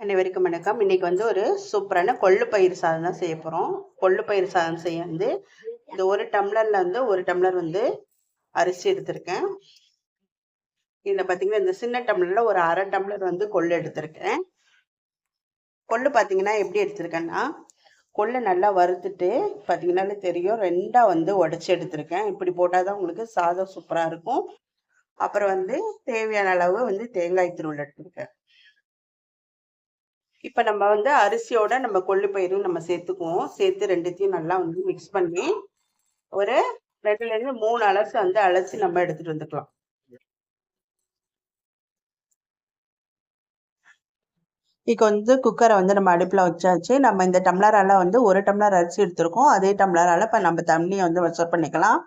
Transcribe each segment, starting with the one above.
அனைவருக்கும் வணக்கம். இன்னைக்கு வந்து ஒரு சூப்பரான கொள்ளு பயிர் சாதம் தான் செய்ய போகிறோம் கொள்ளு பயிர் சாதம் செய்ய வந்து இந்த ஒரு டம்ளரில் வந்து ஒரு டம்ளர் வந்து அரிசி எடுத்திருக்கேன். இதில் பார்த்தீங்கன்னா இந்த சின்ன டம்ளரில் ஒரு அரை டம்ளர் வந்து கொள்ளு எடுத்திருக்கேன். கொள்ளு பார்த்தீங்கன்னா எப்படி எடுத்திருக்கேன்னா கொள்ளு நல்லா வறுத்துட்டு பார்த்தீங்கன்னாலே தெரியும் ரெண்டாக வந்து உடச்சி எடுத்திருக்கேன். இப்படி போட்டால் தான் உங்களுக்கு சாதம் சூப்பராக இருக்கும். அப்புறம் வந்து தேவையான அளவு வந்து தேங்காய் திருவுள் எடுத்திருக்கேன். இப்போ நம்ம வந்து அரிசியோட நம்ம கொள்ளு பயிரும் நம்ம சேர்த்துக்குவோம். சேர்த்து ரெண்டுத்தையும் நல்லா வந்து மிக்ஸ் பண்ணி ஒரு ரெண்டுலேருந்து மூணு அலசு வந்து அலசி நம்ம எடுத்துட்டு வந்துக்கலாம். இப்போ வந்து குக்கரை வந்து நம்ம அடுப்பில் வச்சாச்சு. நம்ம இந்த டம்ளரால் வந்து ஒரு டம்ளர் அரிசி எடுத்திருக்கோம். அதே டம்ளரால் இப்போ நம்ம தண்ணியை வந்து மெஷர் பண்ணிக்கலாம்.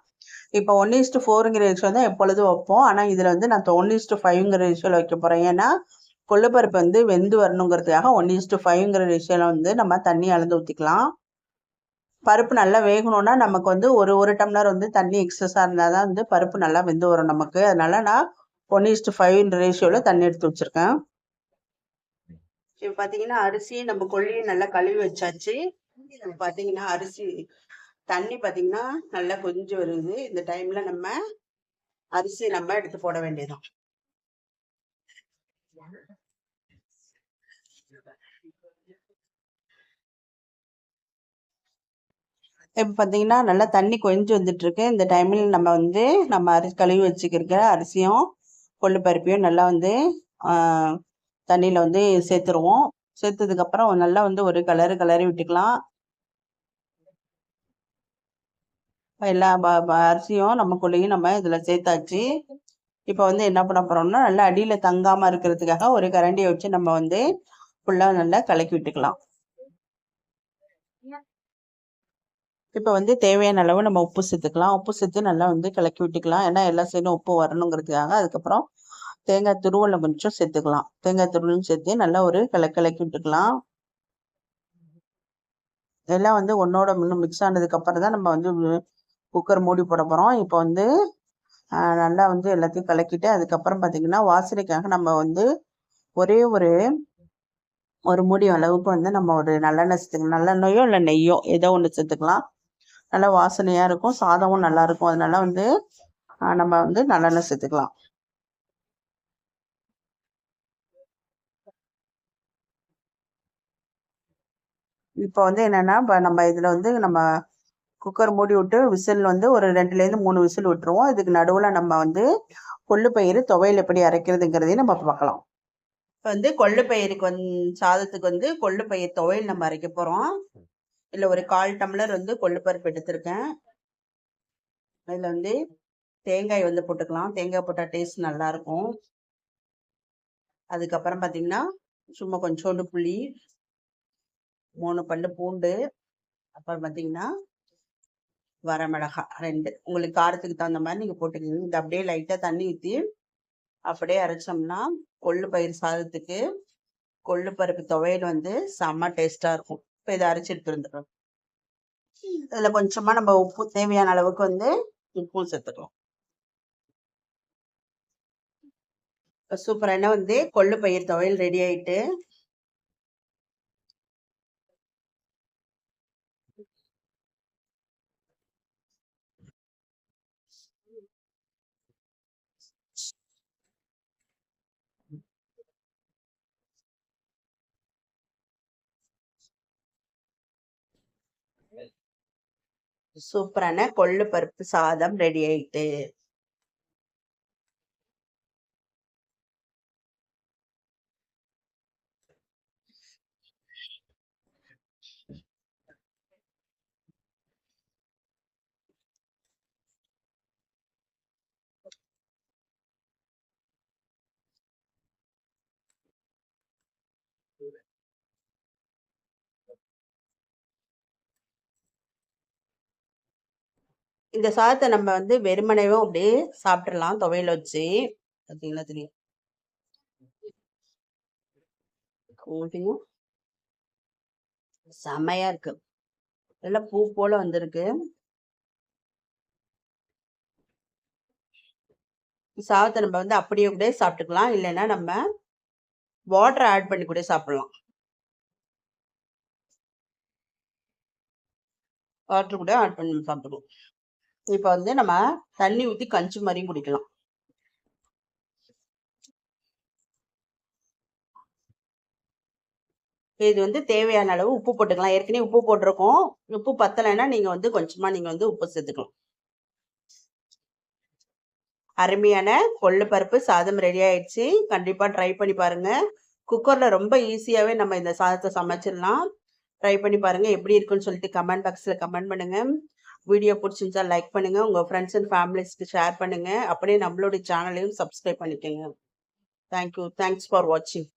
இப்போ ஒன் இஸ்ட்டு ஃபோருங்கிற ரேஷியோ தான் எப்பொழுதும் வைப்போம். ஆனால் இதில் வந்து நான் ஒன் இஸ்ட்டு ஃபைவ்ங்கிற ரேஷியோவில் வைக்க போகிறேன் ஏன்னா கொள்ளுப்பருப்பு வந்து வெந்து வரணுங்கிறதுக்காக ஒன் இஸ்டு ஃபைவ்ங்கிற ரேஷியோவில் வந்து நம்ம தண்ணி அளந்து ஊற்றிக்கலாம் பருப்பு நல்லா வேகணும்னா நமக்கு வந்து ஒரு ஒரு டம்ளர் வந்து தண்ணி எக்ஸஸாக இருந்தால் தான் வந்து பருப்பு நல்லா வெந்து வரும் நமக்கு. அதனால நான் ஒன் இஸ்டு ஃபைவ்ன்ற ரேஷியோவில் தண்ணி எடுத்து வச்சுருக்கேன். இப்போ பார்த்தீங்கன்னா அரிசி நம்ம கொள்ளியும் நல்லா கழுவி வச்சாச்சு. பார்த்தீங்கன்னா அரிசி தண்ணி பார்த்தீங்கன்னா நல்லா கொஞ்சம் வருது. இந்த டைமில் நம்ம அரிசி நம்ம எடுத்து போட வேண்டியதான் இப்போ பார்த்தீங்கன்னா நல்லா தண்ணி கொஞ்சம் வந்துட்டுருக்கு. இந்த டைமில் நம்ம வந்து நம்ம அரிசி கழுவி வச்சுக்கிற அரிசியும் கொள்ளு பருப்பையும் நல்லா வந்து தண்ணியில் வந்து சேர்த்துருவோம். சேர்த்ததுக்கப்புறம் நல்லா வந்து ஒரு கலரு கலரி விட்டுக்கலாம். எல்லா அரிசியும் நம்ம கொள்ளையும் நம்ம இதில் சேர்த்தாச்சு. இப்போ வந்து என்ன பண்ண போகிறோம்னா நல்லா அடியில் தங்காமல் இருக்கிறதுக்காக ஒரு கரண்டியை வச்சு நம்ம வந்து ஃபுல்லாக நல்லா கலக்கி விட்டுக்கலாம். இப்போ வந்து தேவையான அளவு நம்ம உப்பு சேர்த்துக்கலாம். உப்பு சேர்த்து நல்லா வந்து கிளக்கி விட்டுக்கலாம். ஏன்னா எல்லா சைடும் உப்பு வரணுங்கிறதுக்காக அதுக்கப்புறம் தேங்காய் துருவலை கொஞ்சம் சேர்த்துக்கலாம். தேங்காய் துருவலும் சேர்த்து நல்லா ஒரு கிளக்கி கிளக்கி விட்டுக்கலாம். எல்லாம் வந்து ஒன்னோட இன்னும் மிக்ஸ் ஆனதுக்கப்புறம் தான் நம்ம வந்து குக்கர் மூடி போட போகிறோம் இப்போ வந்து நல்லா வந்து எல்லாத்தையும் கலக்கிட்டு அதுக்கப்புறம் பார்த்தீங்கன்னா வாசனைக்காக நம்ம வந்து ஒரே ஒரு ஒரு மூடி அளவுக்கு வந்து நம்ம ஒரு நல்லெண்ணெய் சேர்த்துக்கலாம். நல்லெண்ணெயோ இல்லை நெய்யோ ஏதோ ஒன்று சேர்த்துக்கலாம். நல்லா வாசனையாக இருக்கும். சாதமும் நல்லா இருக்கும். அதனால வந்து நம்ம வந்து நல்லெண்ணெய் சேர்த்துக்கலாம். இப்போ வந்து என்னென்னா இப்போ நம்ம இதில் வந்து நம்ம குக்கர் மூடி விட்டு விசில் வந்து ஒரு ரெண்டுலேருந்து மூணு விசில் விட்டுருவோம். இதுக்கு நடுவில் நம்ம வந்து கொள்ளு பயிர் துவையில் எப்படி அரைக்கிறதுங்கிறதையும் நம்ம பார்க்கலாம். இப்போ வந்து கொள்ளு பயிருக்கு வந்து சாதத்துக்கு வந்து கொள்ளு பயிர் துவையல் நம்ம அரைக்க போகிறோம் இல்லை ஒரு கால் டம்ளர் வந்து கொள்ளுப்பருப்பு எடுத்திருக்கேன். அதில் வந்து தேங்காய் வந்து போட்டுக்கலாம். தேங்காய் போட்டால் டேஸ்ட் நல்லாயிருக்கும் அதுக்கப்புறம் பார்த்தீங்கன்னா சும்மா கொஞ்சோண்டு புளி மூணு பல்லு பூண்டு அப்புறம் பார்த்தீங்கன்னா வரமிளகா ரெண்டு. உங்களுக்கு காரத்துக்கு தகுந்த மாதிரி நீங்கள் போட்டுக்கோங்க. இது அப்படியே லைட்டாக தண்ணி ஊற்றி அப்படியே அரைச்சோம்னா கொள்ளு பயிர் சாதத்துக்கு கொள்ளு பருப்பு துவையல் வந்து செம்ம டேஸ்ட்டாக இருக்கும். இப்போ இதை அரைச்சி எடுத்துருந்துடும் வந்துடுறோம் இதில் கொஞ்சமாக நம்ம உப்பு தேவையான அளவுக்கு வந்து உப்பும் சேர்த்துக்கலாம். சூப்பரான வந்து கொள்ளு பயிர் துவையல் ரெடி ஆயிட்டு சூப்பரான கொள்ளு பருப்பு சாதம் ரெடி ஆயிட்டு. இந்த சாதத்தை நம்ம வந்து வெறுமனையும் அப்படியே சாப்பிட்றலாம் துவையல வச்சு. பார்த்தீங்களா தெரியும்? செமையா இருக்கு. நல்லா பூ போல வந்திருக்கு. சாதத்தை நம்ம வந்து அப்படியே கூட சாப்பிட்டுக்கலாம். இல்லைன்னா நம்ம வாட்டர் ஆட் பண்ணி கூட சாப்பிடலாம். வாட்டர் கூட ஆட் பண்ணி சாப்பிட்டுக்கலாம். இப்போ வந்து நம்ம தண்ணி ஊற்றி கஞ்சி மாதிரியும் குடிக்கலாம். இது வந்து தேவையான அளவு உப்பு போட்டுக்கலாம். ஏற்கனவே உப்பு போட்டிருக்கோம். உப்பு பத்தலைன்னா நீங்கள் வந்து கொஞ்சமாக நீங்கள் வந்து உப்பு சேர்த்துக்கலாம். அருமையான கொள்ளு பருப்பு சாதம் ரெடி ஆயிடுச்சு. கண்டிப்பாக ட்ரை பண்ணி பாருங்க. குக்கரில் ரொம்ப ஈஸியாகவே நம்ம இந்த சாதத்தை சமைச்சிடலாம். ட்ரை பண்ணி பாருங்க. எப்படி இருக்குன்னு சொல்லிட்டு கமெண்ட் பாக்ஸில் கமெண்ட் பண்ணுங்க. வீடியோ பிடிச்சிருந்தா லைக் பண்ணுங்க. உங்கள் ஃப்ரெண்ட்ஸ் அண்ட் ஃபேமிலிஸ்க்கு ஷேர் பண்ணுங்க. அப்படியே நம்மளுடைய சேனலையும் சப்ஸ்கிரைப் பண்ணிக்கோங்க. தேங்க்யூ தேங்க்ஸ் ஃபார் வாட்சிங்